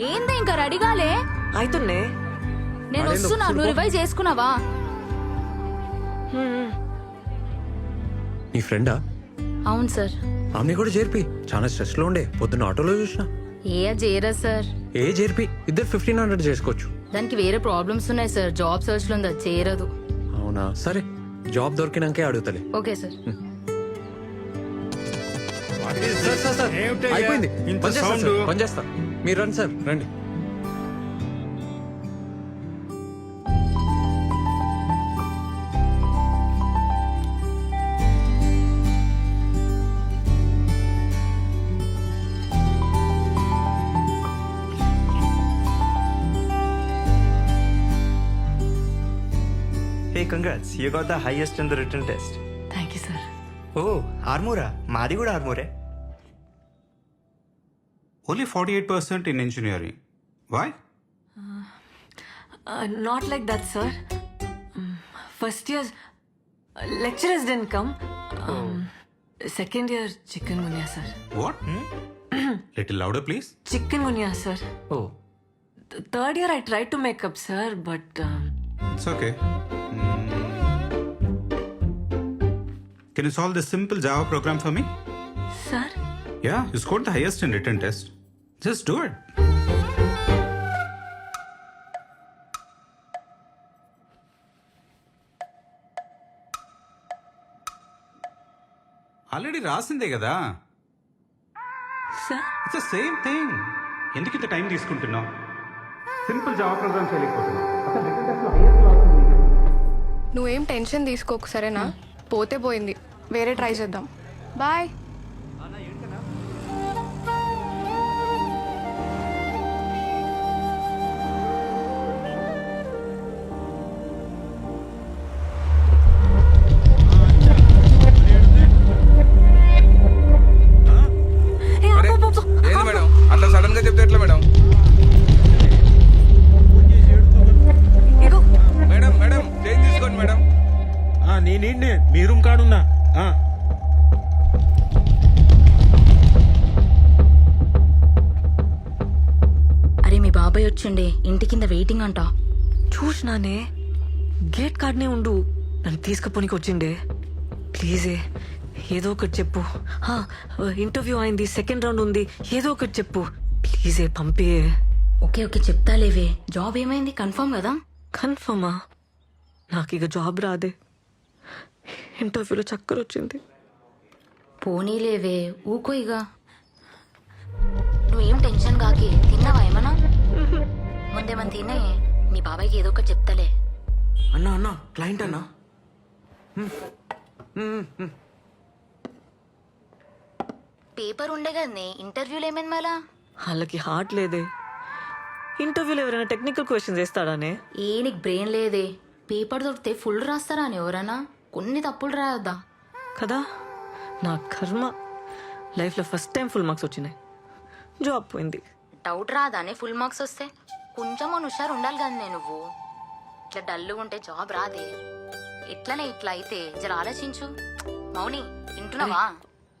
ఏంది ఇంకా రెడీగాలే అవుతున్నే నేను వస్తున్నా నువ్వు రివైజ్ చేసుకున్నావా? నీ ఫ్రెండా? అవును సార్. ఆమె కూడా చేర్పి చాలా స్ట్రెస్లో ఉండే. పొద్దున్న ఆటోలో చూసిన. ఏ చేయరా సార్? ఏ చేర్పి ఇద్దరు ఫిఫ్టీన్ హండ్రెడ్ చేసుకోవచ్చు. దానికి వేరే ప్రాబ్లమ్స్ ఉన్నాయి సార్. జాబ్ సెర్చ్లో ఉందా చేరదు అవునా? సరే. జాబ్ దొరికినాకే అడుగుతలే. Okay sir. అయిపోయింది. పనిచేస్తా. మీరు రండి సార్ రండి Hey, congrats. You got the highest in the written test. Thank you sir Oh, ఆర్మూరా మాది కూడా ఆర్మూరే Only 48% in engineering. Why? Uh, not like that, sir. Um, first year, lecturers didn't come. Um, Second year, chikungunya, sir. What? Little louder, please. Chikungunya, sir. Oh Th- third year, I tried to make up, sir, but um, It's okay. Mm. Can you solve this simple Java program for me? sir, Yeah, you scored the highest in written test. Just do it. Already రాసిందే కదా. Sir. It's the same thing ఎందుకు ఇంత time తీసుకుంటున్నావు? Simple Java program చేయలేకపోతున్నావు. నువ్వేం tension తీసుకోకు సరేనా? పోతే పోయింది. వేరే ట్రై చేద్దాం. బాయ్ మీ రూమ్ కాడున్నా ఆ, అరే మీ బాబాయ్ వచ్చిండే. ఇంటి కింద వెయిటింగ్ అంట. చూసినానే. గేట్ కార్డ్నే ఉండు. నన్ను తీసుకుపోనికి వచ్చిండే. ప్లీజే ఏదో ఒకటి చెప్పు. హా, ఇంటర్వ్యూ అయింది సెకండ్ రౌండ్ ఉంది. ఏదో ఒకటి చెప్పు. ప్లీజే పంపే. ఓకే ఓకే చెప్తా లేవే. జాబ్ ఏమైంది? కన్ఫర్మ్ కదా? కన్ఫర్మా నాకు ఇక జాబ్ రాదే. ఇంటర్వ్యూలో చక్కర వచ్చింది పోనీ లేవే ఊకో ఇక నువ్వేం టెన్షన్ కాకి తిన్నావా ఏమన్నా? ముందేమన్నా తినే మీ బాబాయ్కి ఏదో ఒకటి చెప్తాలే. అన్నా అన్నా క్లయింట్ అన్నా? పేపర్ ఉండే కదనే ఇంటర్వ్యూలు ఏమైంది మళ్ళా? వాళ్ళకి హార్ట్ లేదే. ఇంటర్వ్యూలో ఎవరైనా టెక్నికల్ క్వశ్చన్స్ వేస్తాడానే? ఏ నీకు బ్రెయిన్ లేదే. పేపర్ దొరికితే ఫుల్ రాస్తారా అని ఎవరన్నా? కొన్ని తప్పులు రాయొద్దా? కదా? నా కర్మ లైఫ్లో ఫస్ట్ టైం ఫుల్ మార్క్స్ వచ్చినాయి. జాబ్ పోయింది. డౌట్ రాదానే ఫుల్ మార్క్స్ వస్తే? కొంచెం హుషారు ఉండాలి కదా నువ్వు. ఇట్లా డల్గా ఉంటే జాబ్ రాదే. ఎట్లనే ఇట్లా అయితే? జర ఆలోచించు. మౌని వింటున్నావా?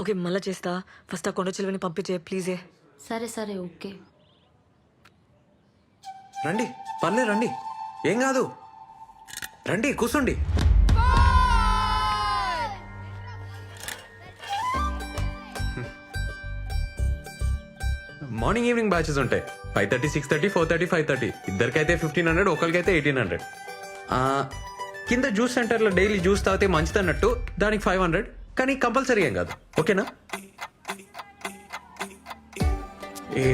ఓకే మళ్ళా చేస్తా. ఫస్ట్ ఆ కొండ చిలువని పంపించే ప్లీజే సరే సరే ఓకే. రండి పర్లే రండి. ఏం కాదు. రండి కూర్చోండి. మార్నింగ్ ఈవినింగ్ బ్యాచెస్ ఉంటాయి. Five thirty six thirty four thirty five thirty. ఇద్దరికైతే fifteen hundred ఒకరికైతే ఎయిటీన్ హండ్రెడ్. కింద జ్యూస్ సెంటర్లో డైలీ జ్యూస్ తాగితే మంచిదన్నట్టు దానికి ఫైవ్ హండ్రెడ్. కానీ కంపల్సరీ ఏం కాదు. ఓకేనా? ఏ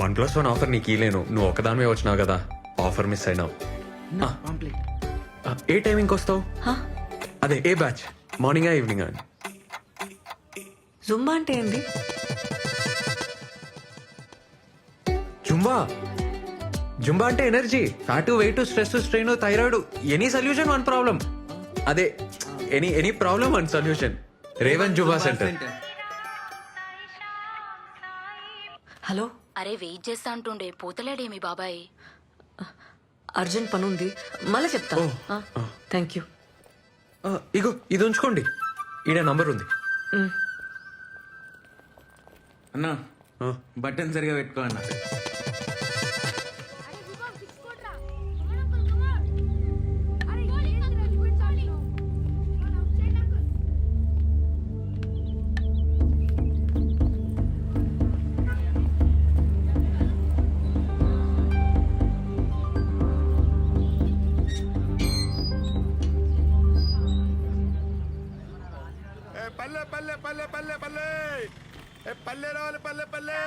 వన్ ప్లస్ వన్ ఆఫర్ నీకు ఇలేను నువ్వు ఒకదానివే వచ్చినావు కదా. ఆఫర్ మిస్ అయినావు. ఏ టైమింగ్కి వస్తావు? అదే ఏ బ్యాచ్? మార్నింగా ఈవినింగ్? జుంబా అంటే ఏంది? జుంబా. జుంబా అంటే energy. Fat weight stress strain thyroid. Any solution one problem. అదే any any problem one solution. Revan Zumba centre. Hello? అరే వెయిట్ చేస్తా అంటుండే. పోతలేడే మీ బాబాయ్. అర్జెంట్ పని ఉంది మళ్ళీ చెప్తా. Thank you. ఇగో ఇది ఉంచుకోండి. ఈడ నంబర్ ఉంది. అన్నా బటన్ సరిగా పెట్టుకో అన్న. పల్లె పల్లె పల్లె పల్లె పల్లె. పల్లె రావాలి పల్లె పల్లె.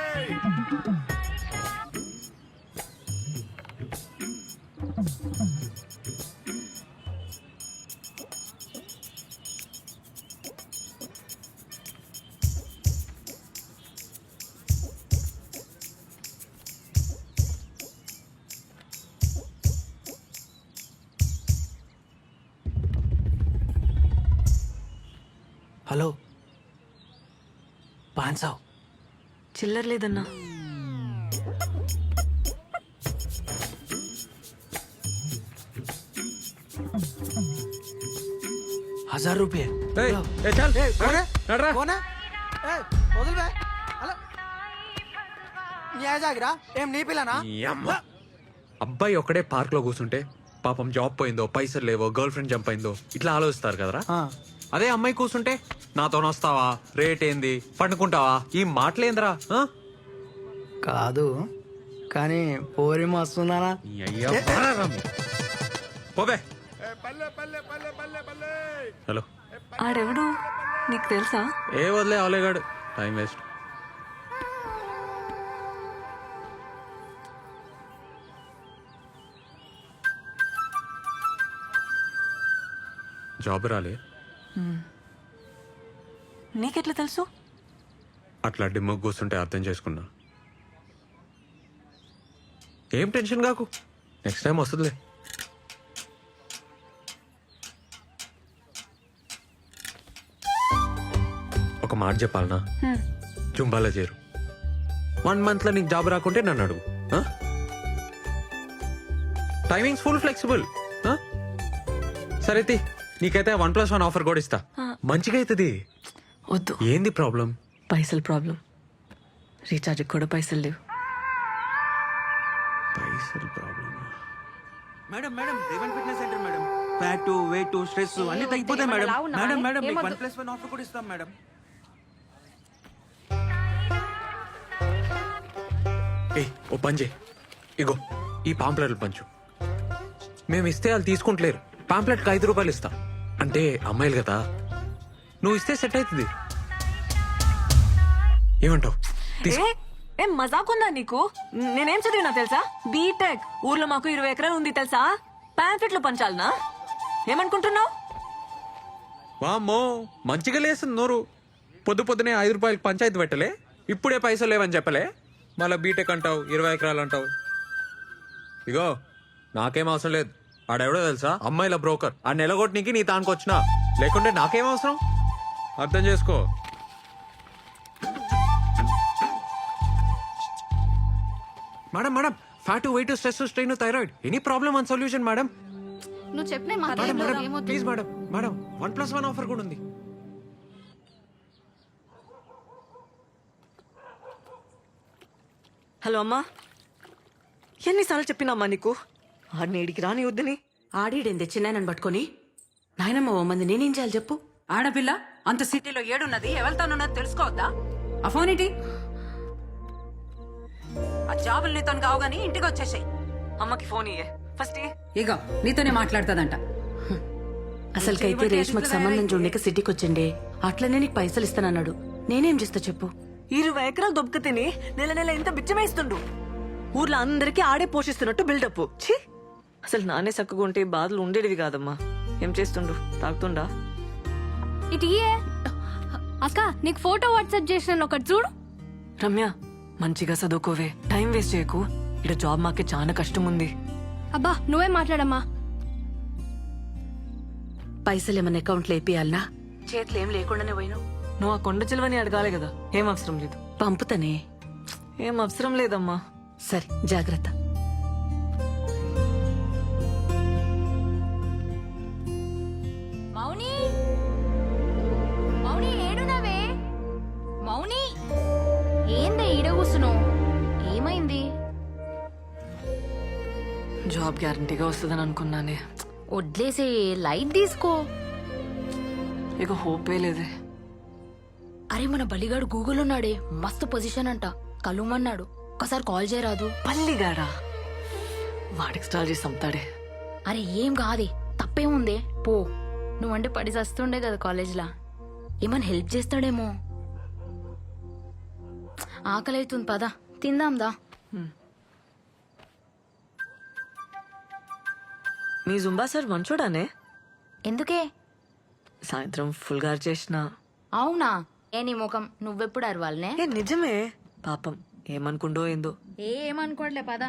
హలో. పాన్ సావ్ చిల్లర లేదన్నా. హజార్ రూపాయ ఏయ్, ఏ నీ పిల్లనా. అబ్బాయి ఒక్కడే పార్క్లో కూర్చుంటే పాపం జాబ్ పోయిందో పైసలు లేవో గర్ల్ ఫ్రెండ్ జంప్ అయిందో ఇట్లా ఆలోచిస్తారు కదరా? అదే అమ్మాయి కూర్చుంటే నాతో వస్తావా రేట్ ఏంది? పండుకుంటావా? ఈ మాటలేందిరా ఆ? కాదు కానీ పోరి అయ్యా బాగా పల్లె. హలో. ఆడెవడు? నీకు తెలుసా? ఏ వదిలే అవలేగాడు. Time waste. జాబ్ రాలే. నీకెట్లా తెలుసు? అట్లా డిమ్మకు కూర్చుంటే అర్థం చేసుకున్నా. ఏం టెన్షన్ కాకు? నెక్స్ట్ టైం వస్తుందిలే. ఒక మాట చెప్పాలనా? జుంబాలో చేరు. వన్ మంత్లో నీకు జాబ్ రాకుంటే నన్ను అడుగు. టైమింగ్స్ ఫుల్ ఫ్లెక్సిబుల్ సరే తీ, నీకైతే వన్ ప్లస్ వన్ ఆఫర్ కూడా ఇస్తా. మంచిగా అవుతుంది వద్దు. ఏంది ప్రాబ్లం? పైసలు ప్రాబ్లం. రీఛార్జ్కి కూడా పైసలు లేవు. పైసలు problem madam madam Revan fitness centre madam. Fat weight stress అన్ని తగ్గిపోతాయి మేడం. మేడం మేడం మీకు వన్ ప్లస్ వన్ ఆఫర్ కూడా ఇస్తాం మేడం. ఏ ఓ పంజే. ఇగో ఈ పాంప్లెట్లు పంచు. మేము ఇస్తే వాళ్ళు తీసుకుంటలేరు. పాంప్లెట్కి ఐదు రూపాయలు ఇస్తా. అంటే అమ్మాయిలు కదా. నువ్వు ఇస్తే సెట్ అవుతుంది. ఏమంటావు? తీసుకో. ఏ ఏం మజాక్ ఉందా నీకు? నేనేం చదివినా తెలుసా? బీటెక్ ఊర్లో మాకు ఇరవై ఎకరాలు ఉంది తెలుసా? ప్యాంఫెట్లు పంచాలనా? ఏమనుకుంటున్నావు? వామ్మో మంచిగా లేస్తుంది నోరు. పొద్దు పొద్దునే ఐదు రూపాయలకి పంచాయతీ పెట్టలే. ఇప్పుడే పైసలు లేవని చెప్పలే. మళ్ళీ బీటెక్ అంటావు ఇరవై ఎకరాలు అంటావు. ఇగో నాకేం అవసరం లేదు. ఆడెవడో తెలుసా? అమ్మాయిల బ్రోకర్. ఆ నెలగొట్టనికి నీ తానికి వచ్చినా లేకుంటే నాకేం అవసరం? అర్థం చేసుకో. Madam madam fat weight stress strain thyroid any problem one solution madam? నువ్వు చెప్పిన madam madam please madam madam one plus one offer కూడా ఉంది. హలో అమ్మా ఎన్నిసార్లు చెప్పినమ్మా నీకు? ఆడిని ఇడికి రాని వద్దని. ఆడిడేంది చిన్నాయనని పట్టుకొని? నాయనమ్మ ఓ మంది నేనేం చేయాలి చెప్పు? ఆడపిల్ల అంత సిటీలో ఏడున్నది ఎవరితోనున్నది తెలుసుకోవద్దా? ఆ ఫోన్ ఏంటి? ఆ జాబులు నీతో కావు గానీ ఇంటికి వచ్చేసాయి అమ్మకి ఫోన్ ఇయ్యే. ఫస్ట్. ఇగో నీతోనే మాట్లాడుతుందంట. అసలుకైతే రేష్మకి సంబంధం చూడక సిటీకి వచ్చిండే అట్లనే నీకు పైసలు ఇస్తానన్నాడు నేనేం చేస్తా చెప్పు? ఇరవై ఎకరాలు దొబ్బక తిని నెల నెల ఇంత బిచ్చమేస్తుండు. ఊర్లో అందరికీ ఆడే పోషిస్తున్నట్టు బిల్డప్ ఛీ! అసలు నానే చక్కగా ఉంటే ఈ బాధలు ఉండేటివి కాదమ్మా. ఏం చేస్తుండు? తాగుతుండా? ఇటు ఇయ్యే. అక్క నీకు ఫోటో వాట్సాప్ చేసిన ఒకటి చూడు. రమ్య మంచిగా చదువుకోవే. టైం వేస్ట్ చేయకు. ఇక్కడ జాబ్ మాకే చాలా కష్టం ఉంది అబ్బా నువ్వే మాట్లాడమ్మా. పైసలు ఏమన్నా అకౌంట్లో వేపియాలనా? చేతులు ఏం లేకుండానే పోయినావు. నువ్వు ఆ కొండ చిలువని అడగాలి కదా. ఏం అవసరం లేదు. పంపుతానే. ఏం అవసరం లేదమ్మా. సరే జాగ్రత్త. జాబ్ గ్యారంటీగా వస్తుందని అనుకున్నానే. వడ్లేసే లైట్ తీసుకో. ఇక హోపే లేదే. అరే మన బలిగాడు గూగుల్ ఉన్నాడే. మస్తు పొజిషన్ అంట. కలుమన్నాడు. ఒకసారి కాల్ చేయరాదు. పల్లిగాడా వాడికి స్టాల్ చేసి అమ్ముతాడే అరే ఏం కాదే. తప్పేముందే పో. నువ్వంటే పడి చస్తుండే కదా కాలేజ్లా. ఏమైనా హెల్ప్ చేస్తాడేమో. ఆకలి అవుతుంది పద తిందాందా మీ జుంబా సార్ మంచోడానే? ఎందుకే? సాయంత్రం ఫుల్ గారు చేసిన. అవునా? ఏ నీ ముఖం? నువ్వెప్పుడు అరవాలనే? ఏ నిజమే. పాపం. ఏమనుకుండో ఏందో. ఏమనుకోవట్లే పద.